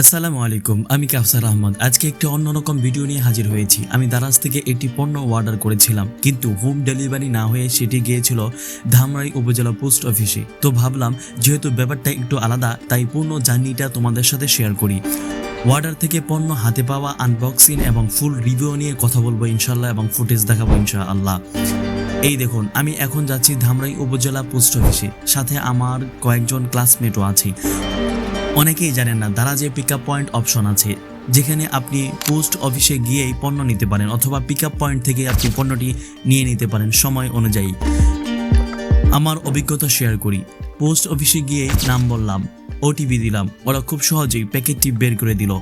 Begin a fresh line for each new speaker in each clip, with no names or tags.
আসসালামু আলাইকুম, আমি কাফসার আহমদ। আজকে একটি অন্যরকম ভিডিও নিয়ে হাজির হয়েছি। আমি দারাজ থেকে একটি পণ্য অর্ডার করেছিলাম, কিন্তু হোম ডেলিভারি না হয়ে সেটি গিয়েছিল ধামরাই উপজেলা পোস্ট অফিসে। তো ভাবলাম, যেহেতু ব্যাপারটা একটু আলাদা, তাই পূর্ণ জার্নিটা তোমাদের সাথে শেয়ার করি। অর্ডার থেকে পণ্য হাতে পাওয়া আনবক্সিং এবং ফুল রিভিউ নিয়ে কথা বলব ইনশাল্লাহ এবং ফুটেজ দেখাবো ইনশাআল্লাহ। এই দেখুন, আমি এখন যাচ্ছি ধামরাই উপজেলা পোস্ট অফিসে। সাথে আমার কয়েকজন ক্লাসমেটও আছে। অনেকেই জানেন না দারাজে পিক আপ পয়েন্ট অপশন আছে, যেখানে আপনি পোস্ট অফিসে গিয়েই পণ্য নিতে পারেন অথবা পিক আপ পয়েন্ট থেকে আপনি পণ্যটি নিয়ে নিতে পারেন সময় অনুযায়ী। আমার অভিজ্ঞতা শেয়ার করি। পোস্ট অফিসে গিয়ে নাম বললাম ওটিপি দিলাম, ওরা খুব সহজেই প্যাকেটটি বের করে দিল।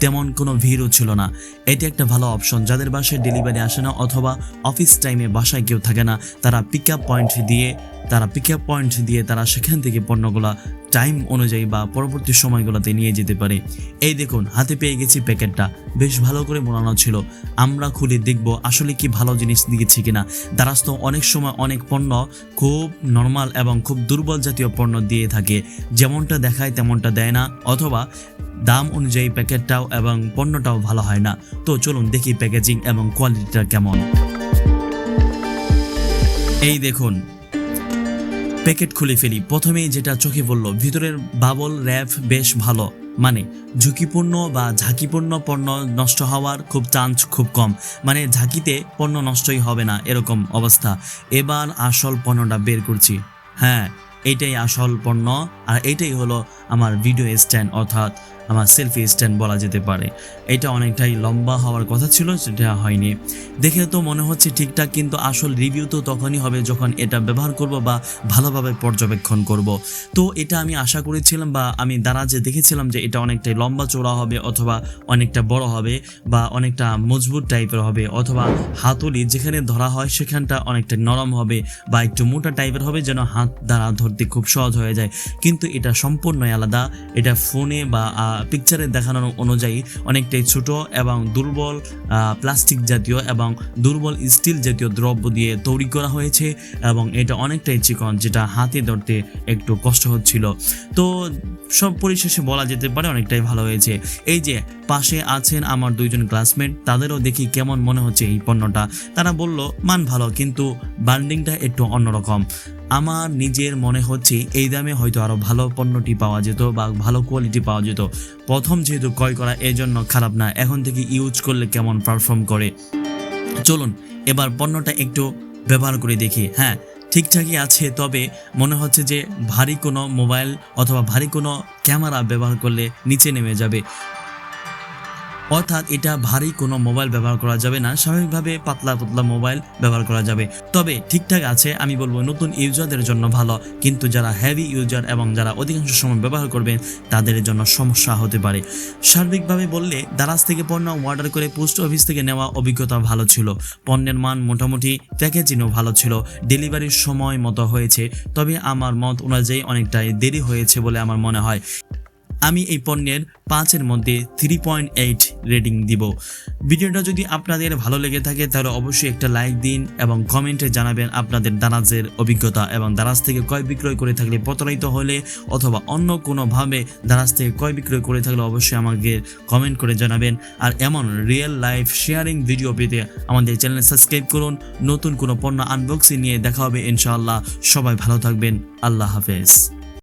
তেমন কোনো ভিড়ও ছিল না। এটি একটা ভালো অপশন যাদের বাসায় ডেলিভারি আসে না অথবা অফিস টাইমে বাসায় কেউ থাকে না, তারা পিক আপ পয়েন্ট দিয়ে তারা পিক আপ পয়েন্ট দিয়ে তারা সেখান থেকে পণ্যগুলা টাইম অনুযায়ী বা পরবর্তী সময়গুলোতে নিয়ে যেতে পারে। এই দেখুন, হাতে পেয়ে গেছি প্যাকেটটা। বেশ ভালো করে বানানো ছিল। আমরা খুলে দেখব আসলে কি ভালো জিনিস দিয়েছি কিনা। দারাজ তো অনেক সময় অনেক পণ্য খুব নর্মাল এবং খুব দুর্বল জাতীয় পণ্য দিয়ে থাকে। যেমনটা দেখায় তেমনটা দেয় না, অথবা দাম অনুযায়ী প্যাকেটটাও এবং পণ্যটাও ভালো হয় না। তো চলুন দেখি প্যাকেজিং এবং কোয়ালিটিটা কেমন। এই দেখুন প্যাকেট খুলে ফেলি। প্রথমেই যেটা চোখে পড়ল, ভিতরের বাবল র্যাপ বেশ ভালো। মানে ঝুঁকিপূর্ণ বা ঝাঁকিপূর্ণ পণ্য নষ্ট হওয়ার খুব চান্স খুব কম। মানে ঝাঁকিতে পণ্য নষ্টই হবে না, এরকম অবস্থা। এবার আসল পণ্যটা বের করছি। হ্যাঁ এটাই আসল পণ্য। আর এটাই হলো আমার ভিডিও স্ট্যান্ড অর্থাৎ আমার সেলফি স্ট্যান্ড বলা যেতে পারে। এটা অনেকটাই লম্বা হওয়ার কথা ছিল, সেটা হয়নি। দেখে তো মনে হচ্ছে ঠিকঠাক, কিন্তু আসল রিভিউ তো তখনই হবে যখন এটা ব্যবহার করব বা ভালোভাবে পর্যবেক্ষণ করব। তো এটা আমি আশা করেছিলাম বা আমি দারাজে দেখেছিলাম যে এটা অনেকটাই লম্বা চওড়া হবে অথবা অনেকটা বড় হবে বা অনেকটা মজবুত টাইপের হবে অথবা হাতুড়ি যেখানে ধরা হয় সেখানটা অনেকটা নরম হবে বা একটু মোটা টাইপের হবে যেন হাত দ্বারা ধরতে খুব সহজ হয়ে যায়। কিন্তু এটা সম্পূর্ণই আলাদা। এটা ফোনে বা পিকচারে দেখানোর অনুযায়ী অনেকটাই ছোট এবং দুর্বল প্লাস্টিক জাতীয় এবং দুর্বল স্টিল জাতীয় দ্রব্য দিয়ে তৈরি করা হয়েছে এবং এটা অনেকটাই চিকন, যেটা হাতে ধরতে একটু কষ্ট হচ্ছিল। তো সব পরিশেষে বলা যেতে পারে অনেকটাই ভালো হয়েছে। এই যে, পাশে আছেন আমার দুইজন ক্লাসমেট তাদেরও দেখি কেমন মনে হচ্ছে এই পণ্যটা। তারা বলল, মান ভালো, কিন্তু বান্ডিংটা একটু অন্যরকম। আমার নিজের মনে হচ্ছে এই দামে হয়তো আরও ভালো পণ্যটি পাওয়া যেত বা ভালো কোয়ালিটি পাওয়া যেত। প্রথম যেহেতু ক্রয় করা এই জন্য খারাপ না, এখন থেকে ইউজ করলে কেমন পারফর্ম করে? চলুন, এবার পণ্যটা একটু ব্যবহার করে দেখি। হ্যাঁ ঠিকঠাকই আছে, তবে মনে হচ্ছে যে ভারী কোনো মোবাইল অথবা ভারী কোনো ক্যামেরা ব্যবহার করলে নিচে নেমে যাবে। অর্থাৎ এটা ভারী কোনো মোবাইল ব্যবহার করা যাবে না, স্বাভাবিকভাবে পাতলা পাতলা মোবাইল ব্যবহার করা যাবে। তবে ঠিকঠাক আছে, আমি বলব নতুন ইউজারদের জন্য ভালো, কিন্তু যারা হেভি ইউজার এবং যারা অধিকাংশ সময় ব্যবহার করবেন, তাদের জন্য সমস্যা হতে পারে। সার্বিকভাবে বললে, দারাজ থেকে পণ্য অর্ডার করে পোস্ট অফিস থেকে নেওয়া অভিজ্ঞতা ভালো ছিল। পণ্যের মান মোটামুটি প্যাকেজিংও ভালো ছিল ডেলিভারির সময় মতো হয়েছে, তবে আমার মত অনুযায়ী অনেকটাই দেরি হয়েছে বলে আমার মনে হয়। আমি এই পণ্যের পাঁচের মধ্যে থ্রি পয়েন্ট এইট রেটিং দিব। ভিডিওটা যদি আপনাদের ভালো লেগে থাকে, তাহলে অবশ্যই একটা লাইক দিন এবং কমেন্টে জানাবেন আপনাদের দারাজের অভিজ্ঞতা এবং দারাজ থেকে ক্রয় বিক্রয় করে থাকলে প্রতারিত হলে অথবা অন্য কোনোভাবে দারাজ থেকে ক্রয় বিক্রয় করে থাকলে অবশ্যই আমাকে কমেন্ট করে জানাবেন। আর এমন রিয়েল লাইফ শেয়ারিং ভিডিও পেতে আমাদের চ্যানেল সাবস্ক্রাইব করুন। নতুন কোনো পণ্য আনবক্সিং নিয়ে দেখা হবে ইনশাআল্লাহ। সবাই ভালো থাকবেন। আল্লাহ হাফেজ।